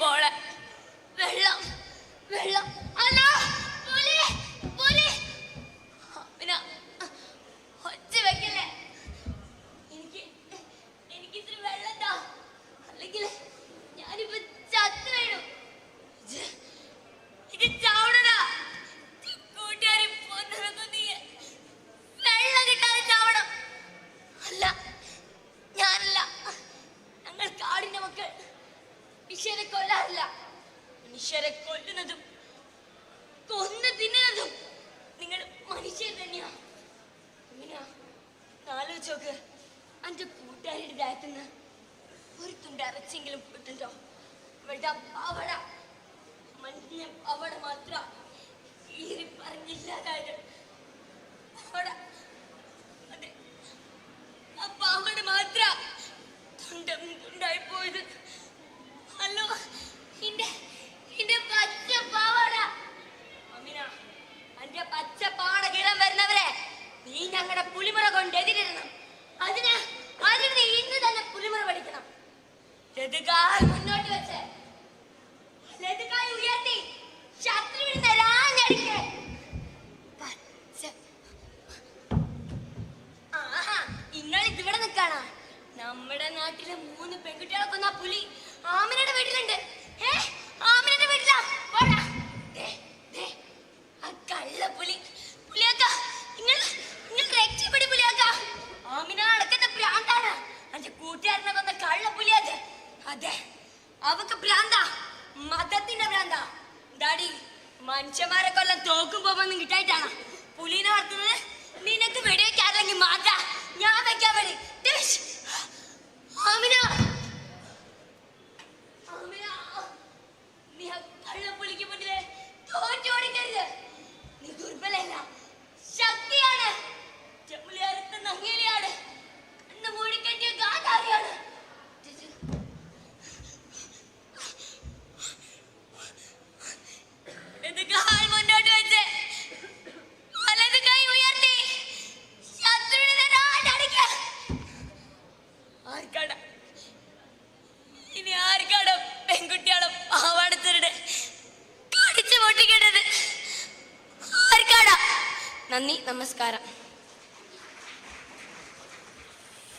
പോളെ വെള്ളം വെള്ളം. അനാ മനുഷ്യരെ കൊല്ലുന്നതും കൊന്നു തിന്നുന്നതും നിങ്ങൾ മനുഷ്യർ തന്നെയാ. ഇങ്ങനെയാ. ആലോചിച്ചോക്ക് അന്റെ കൂട്ടുകാരുടെ രാജ്യത്തുനിന്ന് ഒരു തുണ്ട് ഇറച്ചെങ്കിലും കിട്ടുണ്ടോ അവളുടെ പാവട മഞ്ഞ പാവട മാത്ര ഈരി പറഞ്ഞില്ലാതായത് പാവട അതെ. ആ പാവട മാത്രം തുണ്ടം തുണ്ടായി പോയത് പുലിമുറ കൊണ്ട് എതിരിടണം അതിന് അതിന് ഇന്ന് തന്നെ പുലിമുറ പഠിക്കണം. ലതുകാൽ മുന്നോട്ട് വെച്ച്. ഉയർത്തി. ശത്രുവിന് തരാഞ്ഞടിക്ക് പച്ച. ആഹാ നിങ്ങൾ നമ്മുടെ നാട്ടിലെ മൂന്ന് പെൺകുട്ടികളെ കൊന്ന പുലി ആമിനയുടെ വീട്ടിലുണ്ട്. ഏ? മതത്തിന്റെ ഭ്രാന്താ ഡാഡി മനുഷ്യന്മാരെ കൊല്ലം തോക്കും പോകുമ്പോ കിട്ടായിട്ടാണ് പുലിനെ വളർത്തുന്നത് നന്ദി നമസ്കാരം.